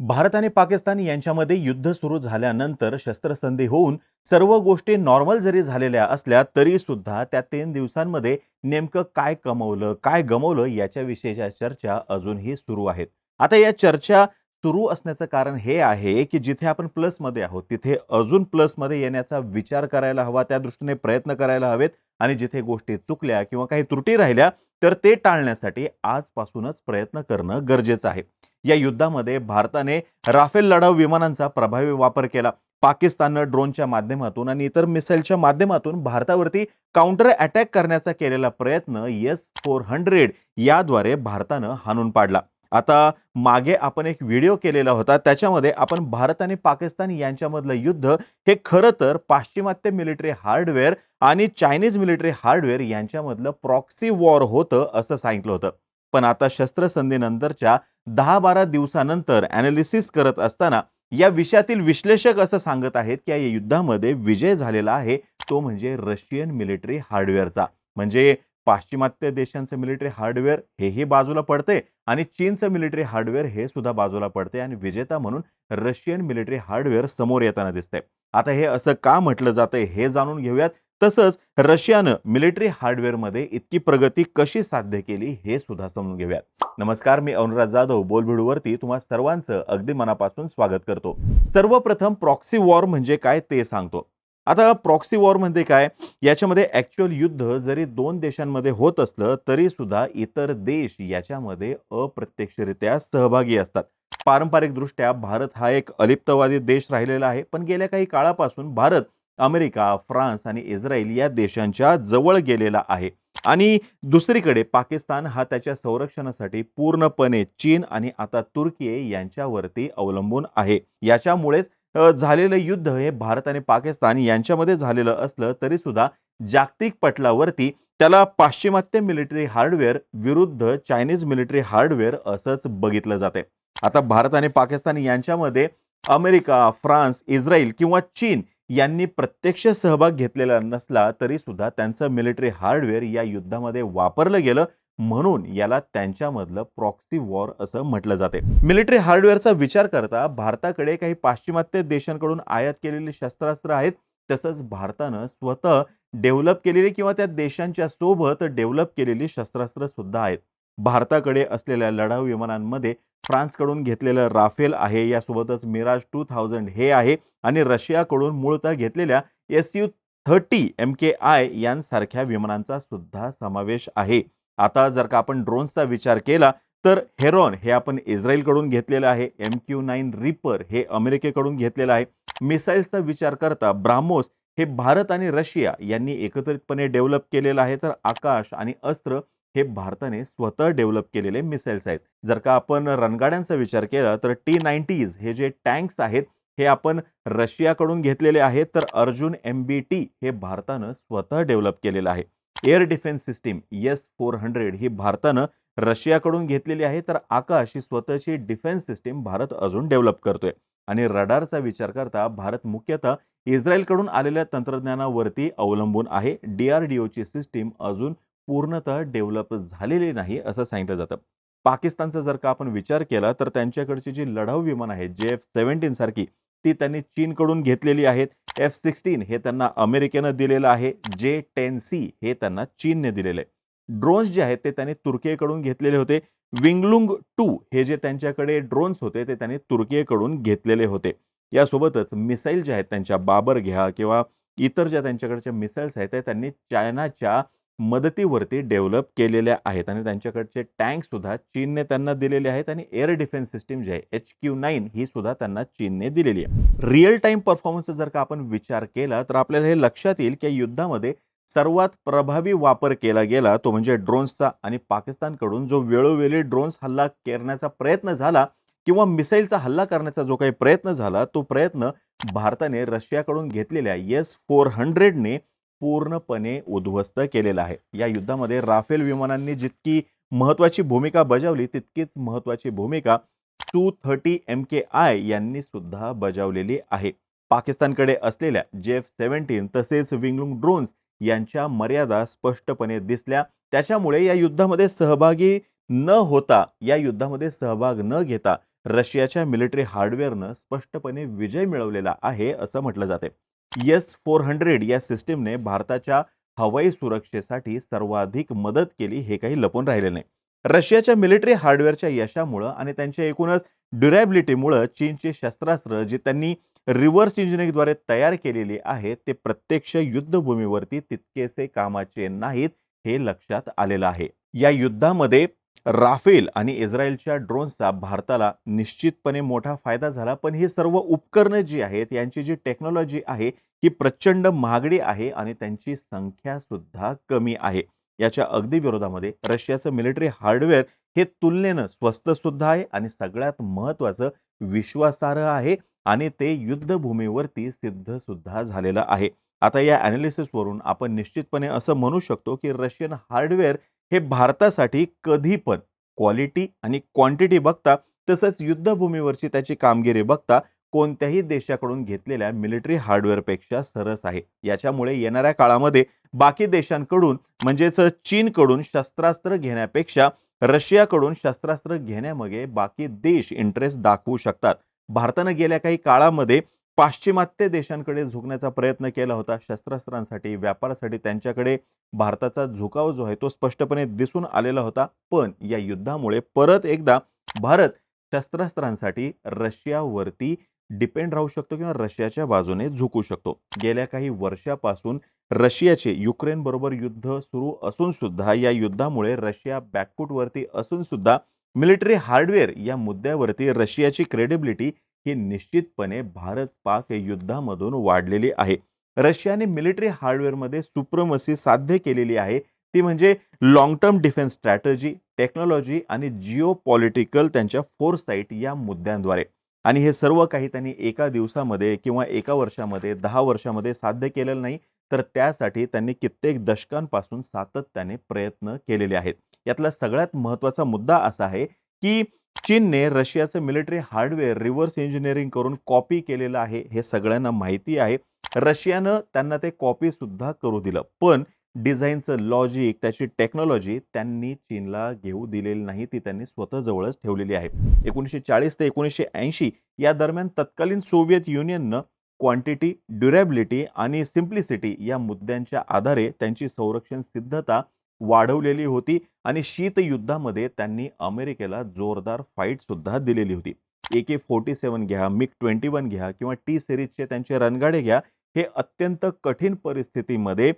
भारत आणि पाकिस्तान यांच्यामध्ये युद्ध सुरू झाल्यानंतर शस्त्रसंधी होऊन सर्व गोष्टी नॉर्मल जरी झालेल्या असल्या तरी सुद्धा त्या तीन दिवसांमध्ये नेमकं काय कमवलं काय गमवलं याच्याविषयीच्या चर्चा अजूनही सुरू आहेत. आता या चर्चा सुरू असण्याचं कारण हे आहे की जिथे आपण प्लसमध्ये आहोत तिथे अजून प्लसमध्ये येण्याचा विचार करायला हवा त्या दृष्टीने प्रयत्न करायला हवेत आणि जिथे गोष्टी चुकल्या किंवा काही त्रुटी राहिल्या तर ते टाळण्यासाठी आजपासूनच प्रयत्न करणं गरजेचं आहे. या युद्धामध्ये भारताने राफेल लढाऊ विमानांचा प्रभावी वापर केला. पाकिस्ताननं ड्रोनच्या माध्यमातून आणि इतर मिसाईलच्या माध्यमातून भारतावरती काउंटर अटॅक करण्याचा केलेला प्रयत्न एस फोर हंड्रेड याद्वारे भारतानं हाणून पाडला. आता मागे आपण एक व्हिडिओ केलेला होता. त्याच्यामध्ये आपण भारत आणि पाकिस्तान यांच्यामधलं युद्ध हे खरं तर पाश्चिमात्य मिलिटरी हार्डवेअर आणि चायनीज मिलिटरी हार्डवेअर यांच्यामधलं प्रॉक्सी वॉर होतं असं सांगितलं होतं. पण आता शस्त्रसंधीनंतरच्या दहा बारा दिवसानंतर अनालिसिस करत असताना या विषयातील विश्लेषक असं सांगत आहेत की या युद्धामध्ये विजय झालेला आहे तो म्हणजे रशियन मिलिटरी हार्डवेअरचा म्हणजे पाश्चिमात्य देशांचं मिलिटरी हार्डवेअर हेही बाजूला पडते आणि चीनचं मिलिटरी हार्डवेअर हे सुद्धा बाजूला पडते आणि विजेता म्हणून रशियन मिलिटरी हार्डवेअर समोर येताना दिसतंय. आता हे असं का म्हटलं जातंय हे जाणून घेऊयात तसंच रशियानं मिलिटरी हार्डवेअरमध्ये इतकी प्रगती कशी साध्य केली हे सुद्धा समजून घेऊयात. नमस्कार मी अनुराज जाधव बोलभिडूवरती तुम्हा सर्वांचं अगदी मनापासून स्वागत करतो. सर्वप्रथम प्रॉक्सी वॉर म्हणजे काय ते सांगतो. आता प्रॉक्सी वॉर म्हणजे काय? याच्यामध्ये ॲक्च्युअल युद्ध जरी दोन देशांमध्ये होत असलं तरी सुद्धा इतर देश याच्यामध्ये अप्रत्यक्षरित्या सहभागी असतात. पारंपरिकदृष्ट्या भारत हा एक अलिप्तवादी देश राहिलेला आहे पण गेल्या काही काळापासून भारत अमेरिका फ्रान्स आणि इस्रायल या देशांच्या जवळ गेलेला आहे. आणि दुसरीकडे पाकिस्तान हा त्याच्या संरक्षणासाठी पूर्णपणे चीन आणि आता तुर्की यांच्यावरती अवलंबून आहे. याच्यामुळेच झालेलं युद्ध हे भारत आणि पाकिस्तान यांच्यामध्ये झालेलं असलं तरी सुद्धा जागतिक पटलावरती त्याला पाश्चिमात्य मिलिटरी हार्डवेअर विरुद्ध चायनीज मिलिटरी हार्डवेअर असंच बघितलं जाते आता भारत आणि पाकिस्तान यांच्यामध्ये अमेरिका फ्रान्स इस्रायल किंवा चीन यांनी प्रत्यक्ष सहभाग घेतलेला नसला तरी सुद्धा त्यांचं मिलिटरी हार्डवेअर या युद्धामध्ये वापरलं गेलं म्हणून याला त्यांच्यामधलं प्रॉक्सी वॉर असं म्हटलं जाते. मिलिटरी हार्डवेअरचा विचार करता भारताकडे काही पाश्चिमात्य देशांकडून आयात केलेली शस्त्रास्त्र आहेत. तसंच भारतानं स्वतः डेव्हलप केलेली किंवा त्या देशांच्या सोबत डेव्हलप केलेली शस्त्रास्त्र सुद्धा आहेत. भारताकडे असलेल्या लढाऊ विमानांमध्ये फ्रान्सकडून घेतलेलं राफेल आहे. यासोबतच मिराज टू थाउजंड हे आहे आणि रशियाकडून मूळतः घेतलेल्या S U thirty M K I यांसारख्या विमानांचा सुद्धा समावेश आहे. आता जर का आपण ड्रोन्सचा विचार केला तर हेरॉन हे आपण इस्रायलकडून घेतलेलं आहे. एम क्यू नाईन रिपर हे अमेरिकेकडून घेतलेलं आहे. मिसाईल्सचा विचार करता ब्राह्मोस हे भारत आणि रशिया यांनी एकत्रितपणे डेव्हलप केलेलं आहे. तर आकाश आणि अस्त्र हे भारताने स्वतः डेव्हलप केलेले मिसाईल्स आहेत. जर का आपण रणगाड्यांचा विचार केला तर टी नाईन्टीज हे जे टँक्स आहेत हे आपण रशियाकडून घेतलेले आहेत तर अर्जुन एम बी टी हे भारतानं स्वतः डेव्हलप केलेलं आहे. Air defence system S four hundred ही भारतानं रशियाकडून घेतलेली आहे तर आकाश ही स्वतःची डिफेन्स सिस्टीम भारत अजून डेव्हलप करतोय. आणि रडारचा विचार करता भारत मुख्यतः इस्रायलकडून आलेल्या तंत्रज्ञानावरती अवलंबून आहे. डी आर डी ओची सिस्टीम अजून पूर्णतः डेव्हलप झालेली नाही असं सांगितलं जातं. पाकिस्तानचा जर का आपण विचार केला तर त्यांच्याकडची जी लढाऊ विमान आहेत जे एफ सेव्हन्टीन सारखी ती त्यांनी चीनकडून घेतलेली आहेत. एफ सिक्स्टीन हे त्यांना अमेरिकेनं दिलेलं आहे. जे टेन सी हे त्यांना चीनने दिलेलं आहे. ड्रोन्स जे आहेत ते त्यांनी तुर्कीकडून घेतलेले होते. विंगलुंग टू हे जे त्यांच्याकडे ड्रोन्स होते ते त्यांनी तुर्कीकडून घेतलेले होते. यासोबतच मिसाईल जे आहेत त्यांच्या बाबर घ्या किंवा इतर ज्या त्यांच्याकडच्या मिसाईल्स आहेत त्या त्यांनी चायनाच्या मदतीवरती डेव्हलप केलेल्या आहेत आणि त्यांच्याकडचे टँकसुद्धा चीनने त्यांना दिलेले आहेत आणि एअर डिफेन्स सिस्टीम जी आहे एच क्यू नाईन ही सुद्धा त्यांना चीनने दिलेली आहे. रिअल टाईम परफॉर्मन्सचा जर का आपण विचार केला तर आपल्याला हे लक्षात येईल की युद्धामध्ये सर्वात प्रभावी वापर केला गेला तो म्हणजे ड्रोन्सचा आणि पाकिस्तानकडून जो वेळोवेळी ड्रोन्स हल्ला करण्याचा प्रयत्न झाला किंवा मिसाईलचा हल्ला करण्याचा जो काही प्रयत्न झाला तो प्रयत्न भारताने रशियाकडून घेतलेल्या येस फोर हंड्रेडने पूर्णपणे उद्ध्वस्त केलेला आहे. या युद्धामध्ये राफेल विमानांनी जितकी महत्वाची भूमिका बजावली तितकीच महत्वाची भूमिका two thirty M K I यांनी सुद्धा बजावलेली आहे. पाकिस्तानकडे असलेल्या जेफ सेव्हन्टीन तसेच विंगलुंग ड्रोन्स यांच्या मर्यादा स्पष्टपणे दिसल्या. त्याच्यामुळे या युद्धामध्ये सहभागी न होता या युद्धामध्ये सहभाग न घेता रशियाच्या मिलिटरी हार्डवेअरनं स्पष्टपणे विजय मिळवलेला आहे असं म्हटलं जाते. एस फोर हंड्रेड या सिस्टीमने भारताच्या हवाई सुरक्षेसाठी सर्वाधिक मदत केली हे काही लपून राहिले नाही. रशियाच्या मिलिटरी हार्डवेअरच्या यशामुळं आणि त्यांच्या एकूणच ड्युरॅबिलिटीमुळं चीनचे शस्त्रास्त्र जे त्यांनी रिव्हर्स इंजिनिअरिंगद्वारे तयार केलेली आहेत ते प्रत्यक्ष युद्धभूमीवरती तितकेसे कामाचे नाहीत हे लक्षात आलेलं आहे. या युद्धामध्ये राफेल आणि इस्रायलच्या ड्रोन्सचा भारताला निश्चितपणे मोठा फायदा झाला. पण ही सर्व उपकरणं जी आहेत यांची जी टेक्नॉलॉजी आहे ही प्रचंड महागडी आहे आणि त्यांची संख्या सुद्धा कमी आहे. याच्या अगदी विरोधामध्ये रशियाचं मिलिटरी हार्डवेअर हे तुलनेनं स्वस्त सुद्धा आहे आणि सगळ्यात महत्त्वाचं विश्वासार्ह आहे आणि ते युद्धभूमीवरती सिद्ध सुद्धा झालेलं आहे. आता या अनालिसिसवरून आपण निश्चितपणे असं म्हणू शकतो की रशियन हार्डवेअर हे भारतासाठी कधी पण क्वालिटी आणि क्वांटिटी बघता तसंच युद्धभूमीवरची त्याची कामगिरी बघता कोणत्याही देशाकडून घेतलेल्या मिलिटरी हार्डवेअरपेक्षा सरस आहे. याच्यामुळे येणाऱ्या काळामध्ये बाकी देशांकडून म्हणजेच चीनकडून शस्त्रास्त्र घेण्यापेक्षा रशियाकडून शस्त्रास्त्र घेण्यामागे बाकी देश इंटरेस्ट दाखवू शकतात. भारतानं गेल्या काही काळामध्ये पाश्चिमात्य देशांकडे झुकण्याचा प्रयत्न केला होता. शस्त्रास्त्रांसाठी व्यापारासाठी त्यांच्याकडे भारताचा झुकाव जो आहे तो स्पष्टपणे दिसून आलेला होता. पण या युद्धामुळे परत एकदा भारत शस्त्रास्त्रांसाठी रशियावरती डिपेंड राहू शकतो किंवा रशियाच्या बाजूने झुकू शकतो. गेल्या काही वर्षापासून रशियाचे युक्रेन बरोबर युद्ध सुरू असून सुद्धा या युद्धामुळे रशिया बॅकफूटवरती असून सुद्धा मिलिटरी हार्डवेअर या मुद्द्यावरती रशियाची क्रेडिबिलिटी ही निश्चितपणे भारत पाक युद्धामधून वाढलेली आहे. रशियाने मिलिटरी हार्डवेअरमध्ये सुप्रमसी साध्य केलेली आहे. ती म्हणजे long term defence strategy technology आणि जिओ पॉलिटिकल त्यांच्या फोरसाईट या मुद्द्यांद्वारे. आणि हे सर्व काही त्यांनी एका दिवसामध्ये किंवा एका वर्षामध्ये दहा वर्षामध्ये साध्य केलेलं नाही तर त्यासाठी त्यांनी कित्येक दशकांपासून सातत्याने प्रयत्न केलेले आहेत. यातला सगळ्यात महत्त्वाचा मुद्दा असा आहे की चीनने रशियाचं मिलिटरी हार्डवेअर रिव्हर्स इंजिनिअरिंग करून कॉपी केलेलं आहे हे सगळ्यांना माहिती आहे. रशियानं त्यांना ते कॉपी सुद्धा करू दिलं पण डिझाईनचं लॉजिक त्याची टेक्नॉलॉजी त्यांनी चीनला घेऊ दिलेली नाही ती त्यांनी स्वतःजवळच ठेवलेली आहे. एकोणीसशे चाळीस ते एकोणीसशे ऐंशी या दरम्यान तत्कालीन सोव्हिएत युनियननं क्वांटिटी ड्युरेबिलिटी आणि सिम्प्लिसिटी या मुद्द्यांच्या आधारे त्यांची संरक्षण सिद्धता वाढवलेली होती आणि शीतयुद्धामध्ये त्यांनी अमेरिकेला जोरदार फाईटसुद्धा दिलेली होती. ए के फोर्टी सेवन घ्या मिक ट्वेंटी वन घ्या किंवा टी सिरीजचे त्यांचे रणगाडे घ्या हे अत्यंत कठीण परिस्थितीमध्ये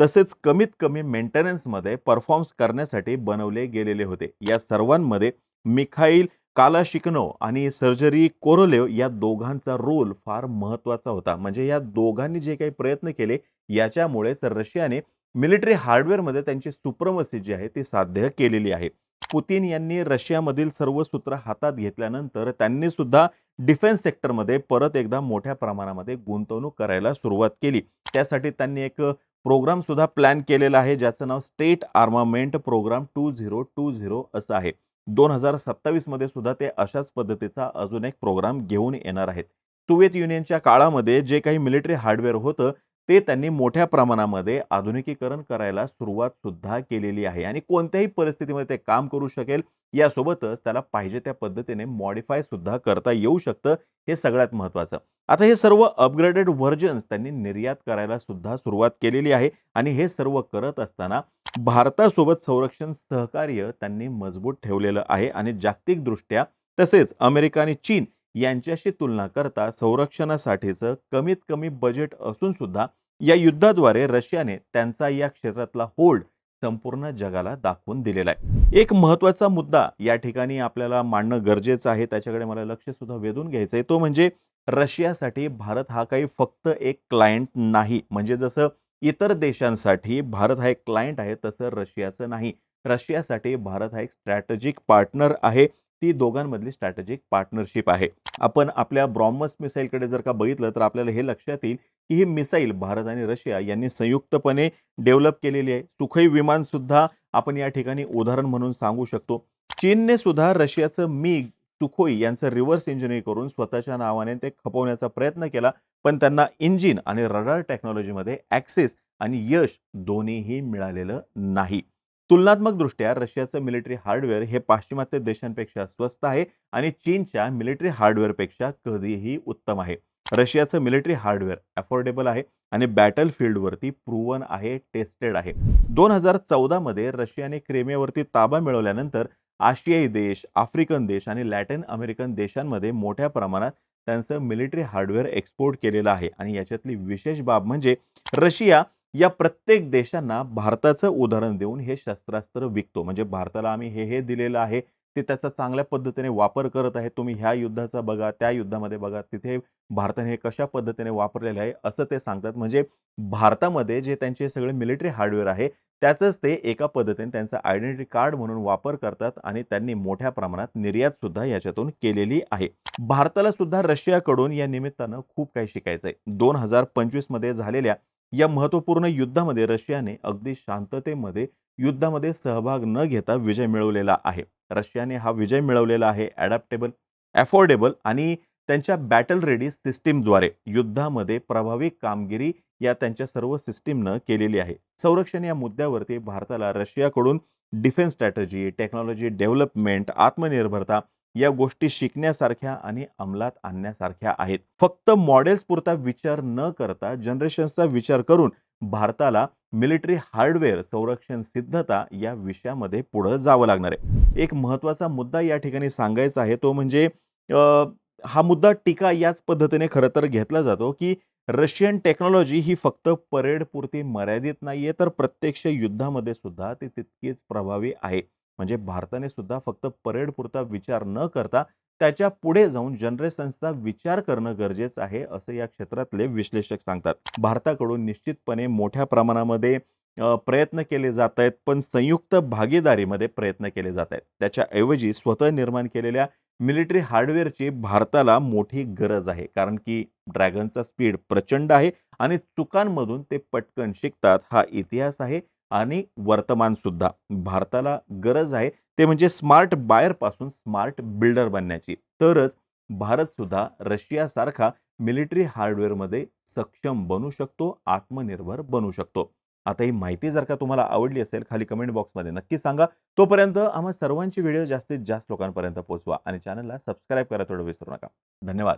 तसेच कमीत कमी मेंटेनन्समध्ये परफॉर्म्स करण्यासाठी बनवले गेलेले होते. या सर्वांमध्ये मिखाईल काला शिकनो आणि सर्जरी कोरोलेव या दोघांचा रोल फार महत्त्वाचा होता. म्हणजे या दोघांनी जे काही प्रयत्न केले याच्यामुळेच रशियाने मिलिटरी हार्डवेअरमध्ये त्यांची सुप्रमसी जी आहे ती साध्य केलेली आहे. पुतीन यांनी रशियामधील सर्व सूत्र हातात घेतल्यानंतर त्यांनी सुद्धा डिफेन्स सेक्टरमध्ये परत एकदा मोठ्या प्रमाणामध्ये गुंतवणूक करायला सुरुवात केली. त्यासाठी त्यांनी एक प्रोग्राम सुद्धा प्लॅन केलेला आहे ज्याचं नाव state armament program two zero two zero असं आहे. दोन हजार सत्तावीसमध्ये सुद्धा ते अशाच पद्धतीचा अजून एक प्रोग्राम घेऊन येणार आहेत. सोव्हिएत युनियनच्या काळामध्ये जे काही मिलिटरी हार्डवेअर होतं ते त्यांनी मोठ्या प्रमाणामध्ये आधुनिकीकरण करायला सुरुवात सुद्धा केलेली आहे. आणि कोणत्याही परिस्थितीमध्ये ते काम करू शकेल यासोबतच त्याला पाहिजे त्या पद्धतीने मॉडिफाय सुद्धा करता येऊ शकतं हे सगळ्यात महत्त्वाचं. आता हे सर्व अपग्रेडेड व्हर्जन्स त्यांनी निर्यात करायला सुद्धा सुरुवात केलेली आहे. आणि हे सर्व करत असताना भारतासोबत संरक्षण सहकार्य त्यांनी मजबूत ठेवलेलं आहे. आणि जागतिकदृष्ट्या तसेच अमेरिका आणि चीन यांच्याशी तुलना करता संरक्षणासाठीचं कमीत कमी बजेट असून सुद्धा या युद्धाद्वारे रशियाने त्यांचा या क्षेत्रातला होल्ड संपूर्ण जगाला दाखवून दिलेला आहे. एक महत्त्वाचा मुद्दा या ठिकाणी आपल्याला मांडणं गरजेचं आहे त्याच्याकडे मला लक्ष सुद्धा वेधून घ्यायचं आहे तो म्हणजे रशियासाठी भारत हा काही फक्त एक क्लायंट नाही. म्हणजे जसं इतर देशांसाठी भारत हा एक क्लायंट आहे तसं रशियाचं नाही. रशियासाठी भारत हा एक स्ट्रॅटेजिक पार्टनर आहे. ती दोघांमधली स्ट्रॅटेजिक पार्टनरशिप आहे. आपण आपल्या ब्रॉम्मस मिसाईलकडे जर का बघितलं तर आपल्याला हे लक्षात येईल की ही मिसाईल भारत आणि रशिया यांनी संयुक्तपणे डेव्हलप केलेली आहे. सुखई विमानसुद्धा आपण या ठिकाणी उदाहरण म्हणून सांगू शकतो. चीनने सुद्धा रशियाचं मिग सुखोई यांचं रिव्हर्स इंजिनिअरिंग करून स्वतःच्या नावाने ते खपवण्याचा प्रयत्न केला पण त्यांना इंजिन आणि रडार टेक्नॉलॉजीमध्ये ॲक्सेस आणि यश दोन्हीही मिळालेलं नाही. तुलनात्मकदृष्ट्या रशियाचं मिलिटरी हार्डवेअर हे पाश्चिमात्य देशांपेक्षा स्वस्त आहे आणि चीनच्या मिलिटरी हार्डवेअरपेक्षा कधीही उत्तम आहे. रशियाचं मिलिटरी हार्डवेअर अफोर्डेबल आहे आणि बॅटल फील्डवरती प्रूवन आहे टेस्टेड आहे. दोन हजार चौदामध्ये रशियाने क्रेमियावरती ताबा मिळवल्यानंतर आशियाई देश आफ्रिकन देश आणि लॅटिन अमेरिकन देशांमध्ये मोठ्या प्रमाणात त्यांचं मिलिटरी हार्डवेअर एक्सपोर्ट केलेलं आहे. आणि याच्यातली विशेष बाब म्हणजे रशिया या प्रत्येक देशांना भारताचं उदाहरण देऊन हे शस्त्रास्त्र विकतो. म्हणजे भारताला आम्ही हे हे दिलेलं आहे ते त्याचा चांगल्या पद्धतीने वापर करत आहे. तुम्ही ह्या युद्धाचा बघा त्या युद्धामध्ये बघा तिथे भारताने हे कशा पद्धतीने वापरलेलं आहे असं ते सांगतात. म्हणजे भारतामध्ये जे त्यांचे सगळे मिलिटरी हार्डवेअर आहे त्याचंच ते एका पद्धतीने त्यांचं आयडेंटिटी कार्ड म्हणून वापर करतात आणि त्यांनी मोठ्या प्रमाणात निर्यात सुद्धा याच्यातून केलेली आहे. भारताला सुद्धा रशियाकडून या निमित्तानं खूप काही शिकायचं आहे दोन हजार पंचवीसमध्ये झालेल्या या महत्त्वपूर्ण युद्धामध्ये रशियाने अगदी शांततेमध्ये युद्धामध्ये सहभाग न घेता विजय मिळवलेला आहे. रशियाने हा विजय मिळवलेला आहे ॲडॅप्टेबल ॲफोर्डेबल आणि त्यांच्या बॅटल रेडी सिस्टीमद्वारे युद्धामध्ये प्रभावी कामगिरी या त्यांच्या सर्व सिस्टीमनं केलेली आहे. संरक्षण या मुद्द्यावरती भारताला रशियाकडून डिफेन्स स्ट्रॅटजी टेक्नॉलॉजी डेव्हलपमेंट आत्मनिर्भरता या गोष्टी शिकण्यासारख्या आणि अंमलात आणण्यासारख्या आहेत. फक्त मॉडेल्स पुरता विचार न करता जनरेशन्सचा विचार करून भारताला मिलिटरी हार्डवेअर संरक्षण सिद्धता या विषयामध्ये पुढं जावं लागणार आहे. एक महत्त्वाचा मुद्दा या ठिकाणी सांगायचा आहे तो म्हणजे हा मुद्दा टीका याच पद्धतीने खरं तर घेतला जातो की रशियन टेक्नॉलॉजी ही फक्त परेडपुरती मर्यादित नाहीये तर प्रत्यक्ष युद्धामध्ये सुद्धा ती तितकीच प्रभावी आहे. म्हणजे भारताने सुद्धा फक्त परेडपुरता विचार न करता त्याच्या पुढे जाऊन जनरेशन्सचा विचार करणं गरजेचं आहे असं या क्षेत्रातले विश्लेषक सांगतात. भारताकडून निश्चितपणे मोठ्या प्रमाणामध्ये प्रयत्न केले जात आहेत पण संयुक्त भागीदारीमध्ये प्रयत्न केले जात आहेत. त्याच्याऐवजी स्वतः निर्माण केलेल्या मिलिटरी हार्डवेअरची भारताला मोठी गरज आहे कारण की ड्रॅगनचा स्पीड प्रचंड आहे आणि चुकांमधून ते पटकन शिकतात. हा इतिहास आहे. आणि वर्तमानसुद्धा. भारताला गरज आहे ते म्हणजे स्मार्ट बायरपासून स्मार्ट बिल्डर बनण्याची. तरच भारतसुद्धा रशियासारखा मिलिटरी हार्डवेअरमध्ये सक्षम बनू शकतो आत्मनिर्भर बनू शकतो. आता ही माहिती जर का तुम्हाला आवडली असेल खाली कमेंट बॉक्समध्ये नक्की सांगा. तोपर्यंत आम्हा सर्वांची व्हिडिओ जास्तीत जास्त लोकांपर्यंत पोहोचवा आणि चॅनलला सबस्क्राईब करा थोडं विसरू नका. धन्यवाद.